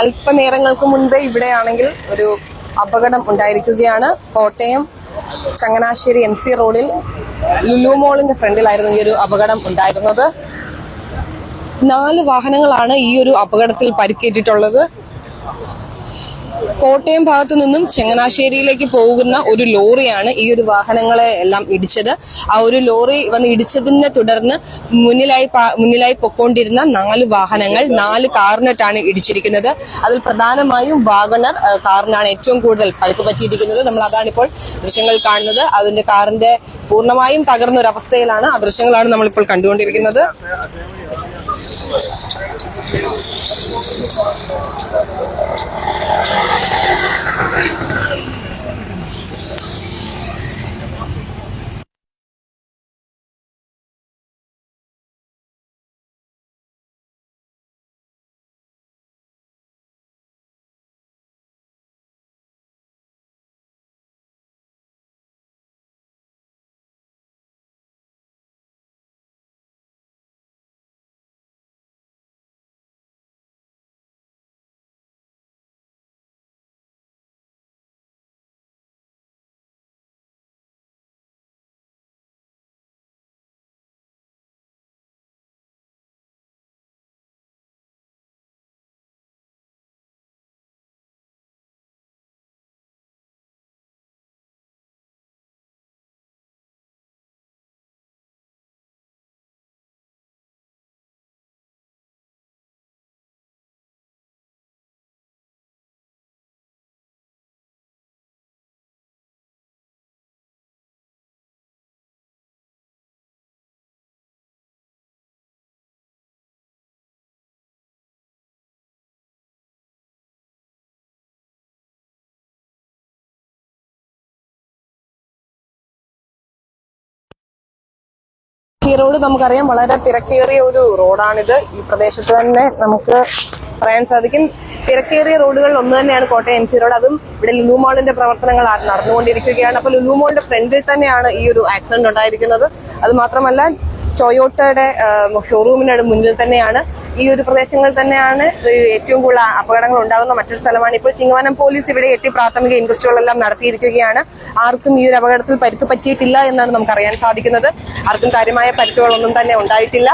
അല്പനേരങ്ങൾക്ക് മുൻപേ ഇവിടെയാണെങ്കിൽ ഒരു അപകടം ഉണ്ടായിരിക്കുകയാണ്. കോട്ടയം ചങ്ങനാശ്ശേരി എം സി റോഡിൽ ലുലു മോളിന്റെ ഫ്രണ്ടിലായിരുന്നു ഈ ഒരു അപകടം ഉണ്ടായിരുന്നത്. നാല് വാഹനങ്ങളാണ് ഈ ഒരു അപകടത്തിൽ പരിക്കേറ്റിട്ടുള്ളത്. കോട്ടയം ഭാഗത്തു നിന്നും ചങ്ങനാശ്ശേരിയിലേക്ക് പോകുന്ന ഒരു ലോറിയാണ് ഈ ഒരു വാഹനങ്ങളെ എല്ലാം ഇടിച്ചത്. ആ ഒരു ലോറി വന്ന് ഇടിച്ചതിനെ തുടർന്ന് മുന്നിലായി മുന്നിലായി പൊക്കോണ്ടിരുന്ന നാല് വാഹനങ്ങൾ നാല് കാറിനിട്ടാണ് ഇടിച്ചിരിക്കുന്നത്. അതിൽ പ്രധാനമായും വാഗണർ കാറിനാണ് ഏറ്റവും കൂടുതൽ പരിക്ക് പറ്റിയിരിക്കുന്നത്. നമ്മൾ അതാണ് ഇപ്പോൾ ദൃശ്യങ്ങൾ കാണുന്നത്. അതിന്റെ കാറിന്റെ പൂർണമായും തകർന്ന ഒരു അവസ്ഥയിലാണ് ആ ദൃശ്യങ്ങളാണ് നമ്മളിപ്പോൾ കണ്ടുകൊണ്ടിരിക്കുന്നത്. ഈ റോഡ് നമുക്കറിയാം വളരെ തിരക്കേറിയ ഒരു റോഡാണിത്. ഈ പ്രദേശത്ത് തന്നെ നമുക്ക് പറയാൻ സാധിക്കും. തിരക്കേറിയ റോഡുകളിൽ ഒന്ന് തന്നെയാണ് കോട്ടയം എം സി റോഡ്. അതും ഇവിടെ ലുലു മാളിന്റെ പ്രവർത്തനങ്ങൾ നടന്നുകൊണ്ടിരിക്കുകയാണ്. അപ്പോൾ ലുലു മാളിന്റെ ഫ്രണ്ടിൽ തന്നെയാണ് ഈ ഒരു ആക്സിഡന്റ് ഉണ്ടായിരിക്കുന്നത്. അത് മാത്രമല്ല ടൊയോട്ടയുടെ ഷോറൂമിനോട് മുന്നിൽ തന്നെയാണ് ഈ ഒരു പ്രദേശങ്ങളിൽ തന്നെയാണ് ഏറ്റവും കൂടുതൽ അപകടങ്ങൾ ഉണ്ടാകുന്ന മറ്റൊരു സ്ഥലമാണ്. ഇപ്പോൾ ചിങ്ങവനം പോലീസ് ഇവിടെ എത്തി പ്രാഥമിക ഇൻക്വസ്റ്റുകളെല്ലാം നടത്തിയിരിക്കുകയാണ്. ആർക്കും ഈ ഒരു അപകടത്തിൽ പരിക്ക് പറ്റിയിട്ടില്ല എന്നാണ് നമുക്ക് അറിയാൻ സാധിക്കുന്നത്. ആർക്കും കാര്യമായ പരിക്കുകളൊന്നും തന്നെ ഉണ്ടായിട്ടില്ല.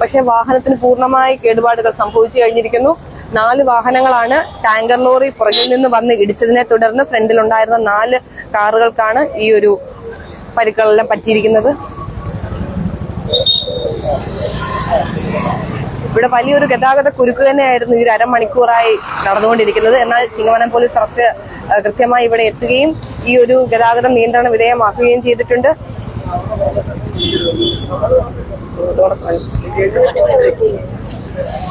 പക്ഷേ വാഹനത്തിന് പൂർണമായി കേടുപാടുകൾ സംഭവിച്ചു കഴിഞ്ഞിരിക്കുന്നു. നാല് വാഹനങ്ങളാണ് ടാങ്കർ ലോറി പുറകിൽ നിന്ന് വന്ന് ഇടിച്ചതിനെ തുടർന്ന് ഫ്രണ്ടിലുണ്ടായിരുന്ന നാല് കാറുകൾക്കാണ് ഈ ഒരു പരിക്കുകളെല്ലാം പറ്റിയിരിക്കുന്നത്. ഇവിടെ വലിയൊരു ഗതാഗത കുരുക്ക് തന്നെയായിരുന്നു ഈ അരമണിക്കൂറായി നടന്നുകൊണ്ടിരിക്കുന്നത്. എന്നാൽ ചിങ്ങവനം പോലീസ് കറക്റ്റ് കൃത്യമായി ഇവിടെ എത്തുകയും ഈ ഒരു ഗതാഗതം നിയന്ത്രണ വിധേയമാക്കുകയും ചെയ്തിട്ടുണ്ട്.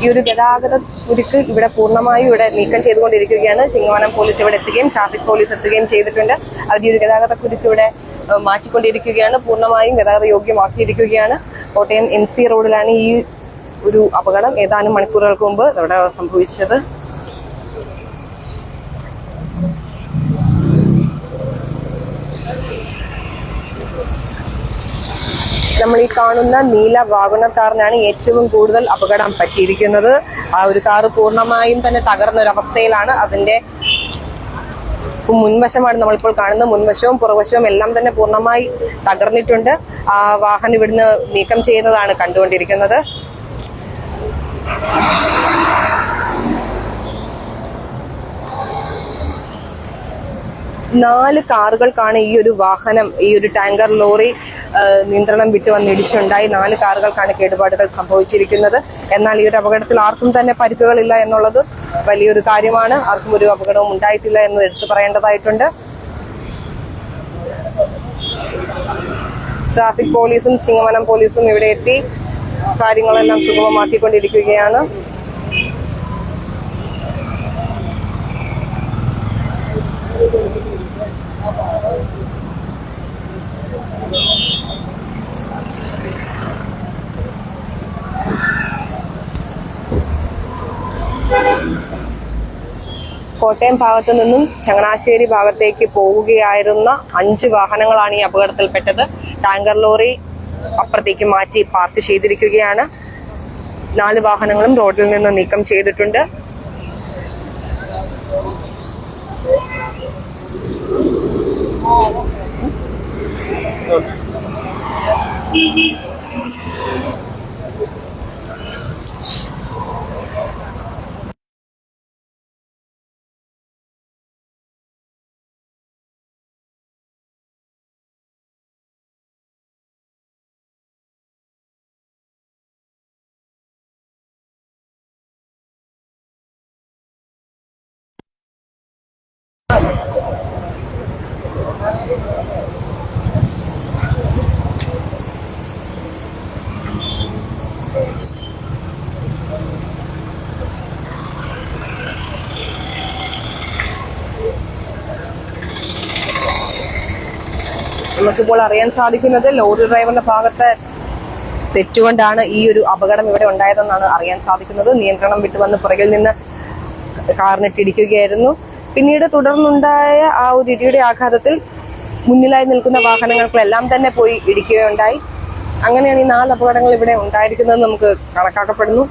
ഈ ഒരു ഗതാഗത കുരുക്ക് ഇവിടെ പൂർണമായും ഇവിടെ നീക്കം ചെയ്തുകൊണ്ടിരിക്കുകയാണ്. ചിങ്ങവനം പോലീസ് ഇവിടെ എത്തുകയും ട്രാഫിക് പോലീസ് എത്തുകയും ചെയ്തിട്ടുണ്ട്. അവർ ഈ ഒരു ഗതാഗത കുരുക്ക് ഇവിടെ മാറ്റിക്കൊണ്ടിരിക്കുകയാണ്. പൂർണമായും ഗതാഗത യോഗ്യമാക്കിയിരിക്കുകയാണ്. കോട്ടയം എം സി റോഡിലാണ് ഈ ഒരു അപകടം ഏതാനും മണിക്കൂറുകൾക്ക് മുമ്പ് ഇവിടെ സംഭവിച്ചത്. നമ്മൾ ഈ കാണുന്ന നീല വാഗണർ കാറിനാണ് ഏറ്റവും കൂടുതൽ അപകടം പറ്റിയിരിക്കുന്നത്. ആ ഒരു കാറ് പൂർണമായും തന്നെ തകർന്ന ഒരു അവസ്ഥയിലാണ് അതിന്റെ മുൻവശമാണ് നമ്മളിപ്പോൾ കാണുന്നത്. മുൻവശവും പുറവശവും എല്ലാം തന്നെ പൂർണമായി തകർന്നിട്ടുണ്ട്. ആ വാഹനം ഇവിടുന്ന് നീക്കം ചെയ്യുന്നതാണ് കണ്ടുകൊണ്ടിരിക്കുന്നത്. നാല് കാറുകൾക്കാണ് ഈ ഒരു വാഹനം ഈ ഒരു ടാങ്കർ ലോറി നിയന്ത്രണം വിട്ടു വന്ന് ഇടിച്ചുണ്ടായി. നാല് കാറുകൾക്കാണ് കേടുപാടുകൾ സംഭവിച്ചിരിക്കുന്നത്. എന്നാൽ ഈ ഒരു അപകടത്തിൽ ആർക്കും തന്നെ പരിക്കുകളില്ല എന്നുള്ളത് വലിയൊരു കാര്യമാണ്. ആർക്കും ഒരു അപകടവും ഉണ്ടായിട്ടില്ല എന്ന് എടുത്തു പറയേണ്ടതായിട്ടുണ്ട്. ട്രാഫിക് പോലീസും ചിങ്ങമനം പോലീസും ഇവിടെ എത്തി. കാര്യങ്ങളെല്ലാം സുഗമമാക്കിക്കൊണ്ടിരിക്കുകയാണ്. കോട്ടയം ഭാഗത്തു നിന്നും ചങ്ങനാശ്ശേരി ഭാഗത്തേക്ക് പോവുകയായിരുന്ന അഞ്ച് വാഹനങ്ങളാണ് ഈ അപകടത്തിൽപ്പെട്ടത്. ടാങ്കർ ലോറി അപ്പുറത്തേക്ക് മാറ്റി പാർക്ക് ചെയ്തിരിക്കുകയാണ് നാല് വാഹനങ്ങളും റോഡിൽ നിന്ന് നീക്കം ചെയ്തിട്ടുണ്ട് നമുക്കിപ്പോൾ അറിയാൻ സാധിക്കുന്നത് ലോറി ഡ്രൈവറിന്റെ ഭാഗത്തെ തെറ്റുകൊണ്ടാണ് ഈ ഒരു അപകടം ഇവിടെ ഉണ്ടായതെന്നാണ് അറിയാൻ സാധിക്കുന്നത്. നിയന്ത്രണം വിട്ടുവന്ന് പുറകിൽ നിന്ന് കാറിനിട്ടിടിക്കുകയായിരുന്നു പിന്നീട് തുടർന്നുണ്ടായ ആ ഒരു ഇടിയുടെ ആഘാതത്തിൽ മുന്നിലായി നിൽക്കുന്ന വാഹനങ്ങൾക്കെല്ലാം തന്നെ പോയി ഇടിക്കുകയുണ്ടായി. അങ്ങനെയാണ് ഈ നാല് അപകടങ്ങൾ ഇവിടെ ഉണ്ടായിരിക്കുന്നത്. നമുക്ക് കണക്കാക്കപ്പെടുന്നു.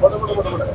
Photo photo photo